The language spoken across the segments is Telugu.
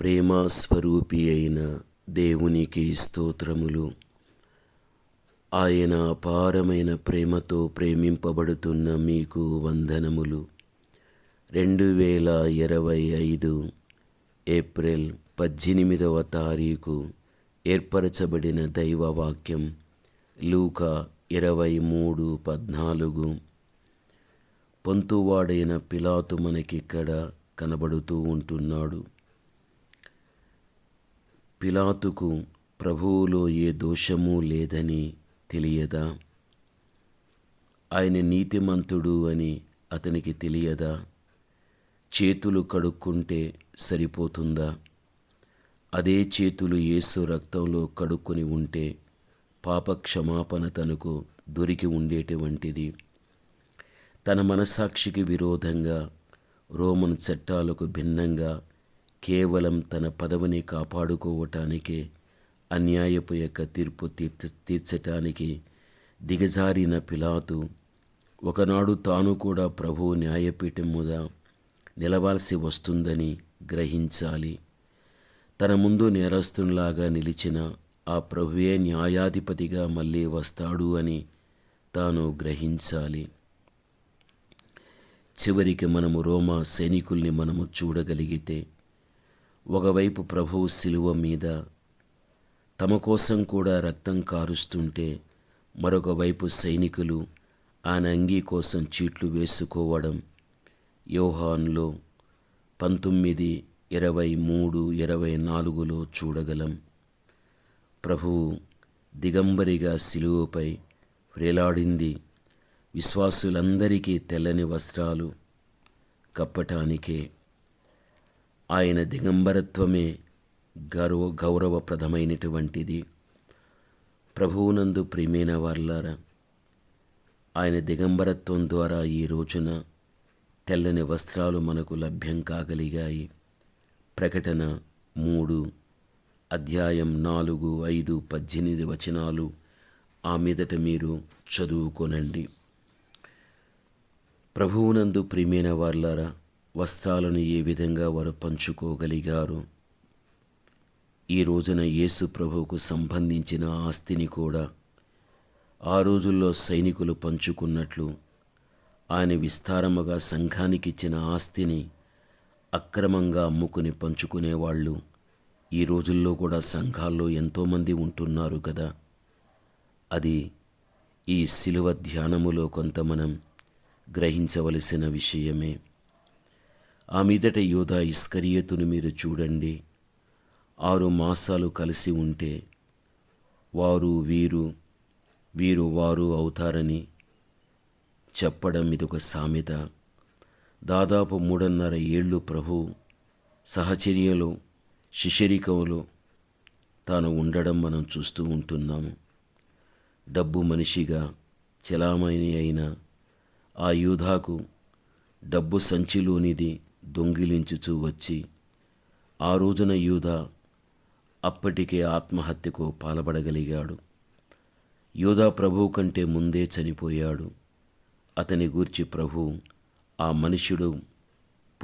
ప్రేమస్వరూపి అయిన దేవునికి స్తోత్రములు. ఆయన అపారమైన ప్రేమతో ప్రేమింపబడుతున్న మీకు వందనములు. రెండు వేల ఇరవై ఐదు ఏప్రిల్ పద్దెనిమిదవ తారీఖు ఏర్పరచబడిన దైవవాక్యం లూక ఇరవై మూడు పద్నాలుగు. పొంతువాడైన పిలాతు మనకిక్కడ కనబడుతూ ఉంటున్నాడు. పిలాతుకు ప్రభువులో ఏ దోషము లేదని తెలియదా? ఆయన నీతిమంతుడు అని అతనికి తెలియదా? చేతులు కడుక్కుంటే సరిపోతుందా? అదే చేతులు యేసు రక్తంలో కడుక్కొని ఉంటే పాప క్షమాపణ తనకు దొరికి ఉండేటువంటిది తన మనసాక్షికి విరోధంగా రోమన్ చట్టాలకు భిన్నంగా కేవలం తన పదవిని కాపాడుకోవటానికే అన్యాయపు యొక్క తీర్పు తీర్చ తీర్చటానికి దిగజారిన పిలాతు ఒకనాడు తాను కూడా ప్రభు న్యాయపీఠం మీద నిలవాల్సి వస్తుందని గ్రహించాలి. తన ముందు నేరస్తునిలాగా నిలిచిన ఆ ప్రభువే న్యాయాధిపతిగా మళ్ళీ వస్తాడు అని తాను గ్రహించాలి. చివరికి మనము రోమా సైనికుల్ని మనము చూడగలిగితే ఒకవైపు ప్రభువు శిలువ మీద తమ కోసం కూడా రక్తం కారుస్తుంటే మరొక వైపు సైనికులు ఆయన అంగీ కోసం చీట్లు వేసుకోవడం యోహాన్లో పంతొమ్మిది ఇరవై మూడు ఇరవై నాలుగులో చూడగలం. ప్రభువు దిగంబరిగా శిలువపై వేలాడింది. విశ్వాసులందరికీ తెల్లని వస్త్రాలు కప్పటానికే ఆయన దిగంబరత్వమే గౌరవ గౌరవప్రదమైనటువంటిది. ప్రభువునందు ప్రియమైన వార్లారా ఆయన దిగంబరత్వం ద్వారా ఈ రోజున తెల్లని వస్త్రాలు మనకు లభ్యం కాగలిగాయి. ప్రకటన మూడు అధ్యాయం నాలుగు ఐదు పద్దెనిమిది వచనాలు ఆ మీదట మీరు చదువుకొనండి. ప్రభువునందు ప్రియమైన వార్లారా వస్త్రాలను ఏ విధంగా వారు పంచుకోగలిగారు? ఈ రోజున యేసు ప్రభువుకు సంబంధించిన ఆస్తిని కూడా ఆ రోజుల్లో సైనికులు పంచుకున్నట్లు ఆయన విస్తారముగా సంఘానికిచ్చిన ఆస్తిని అక్రమంగా అమ్ముకుని పంచుకునేవాళ్ళు ఈ రోజుల్లో కూడా సంఘాల్లో ఎంతోమంది ఉంటున్నారు కదా అది ఈ శిలువ ధ్యానములో కొంత మనం గ్రహించవలసిన విషయమే. ఆ మీదట యోధా ఇస్కరియతును మీరు చూడండి. ఆరు మాసాలు కలిసి ఉంటే వారు వీరు వీరు వారు అవుతారని చెప్పడం ఇదొక సామెత. దాదాపు మూడున్నర ఏళ్ళు ప్రభు సహచర్యలో శిశరికంలో తాను ఉండడం మనం చూస్తూ ఉంటున్నాము డబ్బు మనిషిగా చలామణి అయిన ఆ యూధాకు డబ్బు సంచిలోనిది దొంగిలించుచూ వచ్చి ఆ రోజున యూధ అప్పటికే ఆత్మహత్యకు పాల్పడగలిగాడు. యూధా ప్రభువు కంటే ముందే చనిపోయాడు. అతని గూర్చి ప్రభు ఆ మనుష్యుడు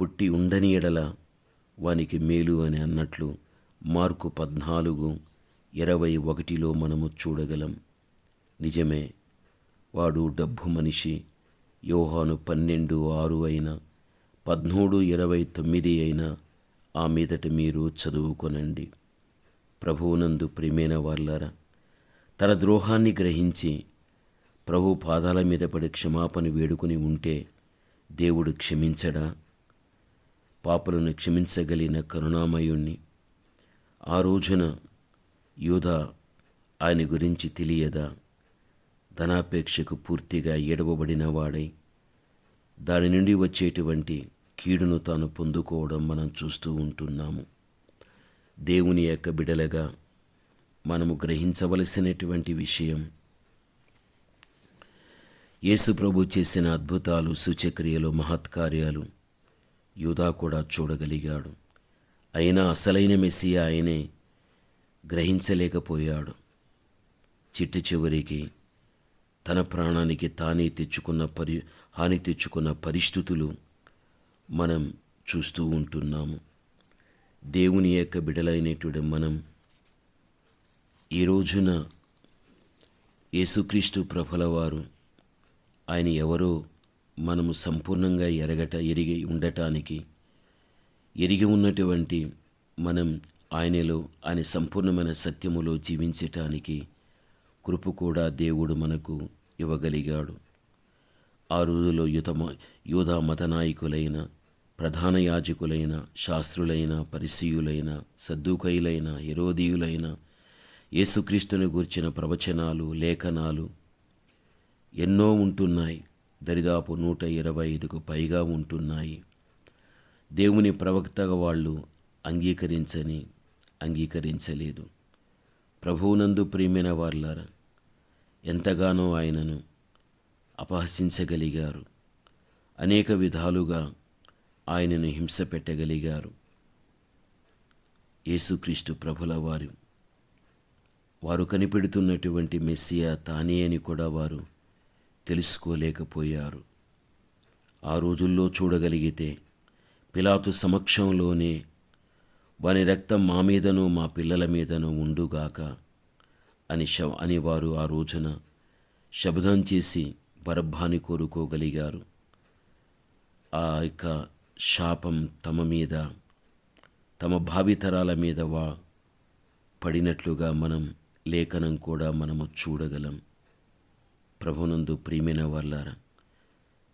పుట్టి ఉండని ఎడల వానికి మేలు అని అన్నట్లు మార్కు పద్నాలుగు ఇరవై ఒకటిలో మనము చూడగలం. నిజమే వాడు డబ్బు మనిషి యోహాను పన్నెండు ఆరు అయిన పద్మూడు ఇరవై తొమ్మిది అయినా ఆ మీదట మీరు చదువుకొనండి. ప్రభువునందు ప్రియమైన వాళ్ళారా తన ద్రోహాన్ని గ్రహించి ప్రభు పాదాల మీద పడి క్షమాపణ వేడుకుని ఉంటే దేవుడు క్షమించడా? పాపలను క్షమించగలిగిన కరుణామయుణ్ణి. ఆ రోజున యూధ ఆయన గురించి తెలియదా? ధనాపేక్షకు పూర్తిగా ఎడవబడిన వాడై దాని నుండి వచ్చేటువంటి కీడును తాను పొందుకోవడం మనం చూస్తూ ఉంటున్నాము. దేవుని యొక్క బిడలగా మనము గ్రహించవలసినటువంటి విషయం యేసు ప్రభు చేసిన అద్భుతాలు సూచక్రియలు మహత్కార్యాలు యూదా కూడా చూడగలిగాడు. అయినా అసలైన మెస్సియా ఆయనే గ్రహించలేకపోయాడు. చిట్టి చివరికి తన ప్రాణానికి తానే తెచ్చుకున్న పరి హాని తెచ్చుకున్న పరిస్థితులు మనం చూస్తూ ఉంటున్నాము. దేవుని యొక్క బిడలైనటువంటి మనం ఈ రోజున యేసుక్రీస్తు ప్రఫలవారు ఆయన ఎవరో మనము సంపూర్ణంగా ఎరగట ఎరిగి ఉండటానికి ఎరిగి ఉన్నటువంటి మనం ఆయనలో ఆయన సంపూర్ణమైన సత్యములో జీవించటానికి కృప కూడా దేవుడు మనకు ఇవ్వగలిగాడు. ఆ రోజులో యుత యోధా మత నాయకులైన ప్రధాన యాజకులైన శాస్త్రులైన పరిసీయులైన సద్దుకైలైన ఎరోదీయులైన యేసుక్రీస్తుని గూర్చిన ప్రవచనాలు లేఖనాలు ఎన్నో ఉంటున్నాయి. దరిదాపు నూట ఇరవై ఐదుకు పైగా ఉంటున్నాయి. దేవుని ప్రవక్తగా వాళ్ళు అంగీకరించని అంగీకరించలేదు. ప్రభువునందు ప్రియమైన వాళ్ళారా ఎంతగానో ఆయనను అపహసించగలిగారు. అనేక విధాలుగా ఆయనను హింస పెట్టగలిగారు. యేసుక్రీస్తు ప్రభుల వారు. వారు కనిపెడుతున్నటువంటి మెస్సియా తానే అని కూడా వారు తెలుసుకోలేకపోయారు. ఆ రోజుల్లో చూడగలిగితే పిలాతు సమక్షంలోనే వాని రక్తం మా మీదను మా పిల్లల మీదను ఉండుగాక అని శ అని వారు ఆ రోజున శబ్దం చేసి బరబ్బాని కోరుకోగలిగారు. ఆ యొక్క శాపం తమ మీద తమ భావితరాల మీద వా. పడినట్లుగా మనం లేఖనం కూడా మనము చూడగలం. ప్రభునందు ప్రియమైన వాళ్ళారా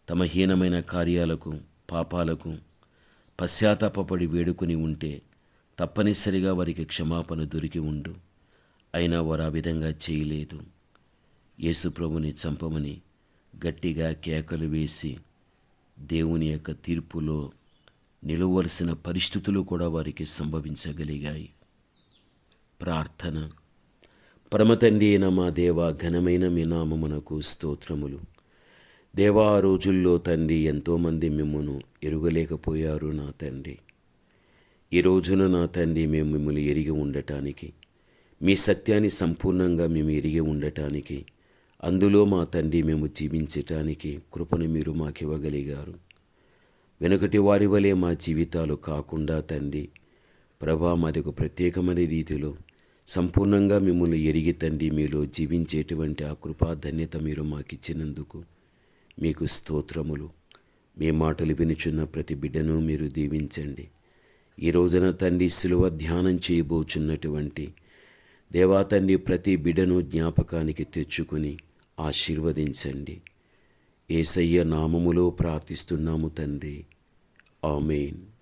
తమ హీనమైన కార్యాలకు పాపాలకు పశ్చాత్తాపడి వేడుకుని ఉంటే తప్పనిసరిగా వారికి క్షమాపణ దొరికి ఉండు. అయినా వారు ఆ విధంగా చేయలేదు. యేసుప్రభుని చంపమని గట్టిగా కేకలు వేసి దేవుని యొక్క తీర్పులో నిలవలసిన పరిస్థితులు కూడా వారికి సంభవించగలిగాయి. ప్రార్థన. పరమతండి అయిన మా దేవ ఘనమైన మీ నామమునకు స్తోత్రములు. దేవా ఆ రోజుల్లో తండ్రి ఎంతోమంది మిమ్మను ఎరుగలేకపోయారు నా తండ్రి. ఈ రోజున నా తండ్రి మేము మిమ్మల్ని ఎరిగి ఉండటానికి మీ సత్యాన్ని సంపూర్ణంగా మేము ఎరిగి ఉండటానికి అందులో మా తండ్రి మేము జీవించటానికి కృపను మీరు మాకివ్వగలిగారు. వెనుకటి వారి వలె మా జీవితాలు కాకుండా తండ్రి ప్రభా మాది ఒక ప్రత్యేకమైన రీతిలో సంపూర్ణంగా మిమ్మల్ని ఎరిగి తండ్రి మీలో జీవించేటువంటి ఆ కృపా ధన్యత మీరు మాకిచ్చినందుకు మీకు స్తోత్రములు. మీ మాటలు వినుచున్న ప్రతి బిడ్డను మీరు దీవించండి. ఈ రోజున తండ్రి సిలువ ధ్యానం చేయబోచున్నటువంటి దేవా తండ్రి ప్రతి బిడను జ్ఞాపకానికి తెచ్చుకొని ఆశీర్వదించండి. ఏసయ్య నామములో ప్రార్థిస్తున్నాము తండ్రి. ఆమెన్.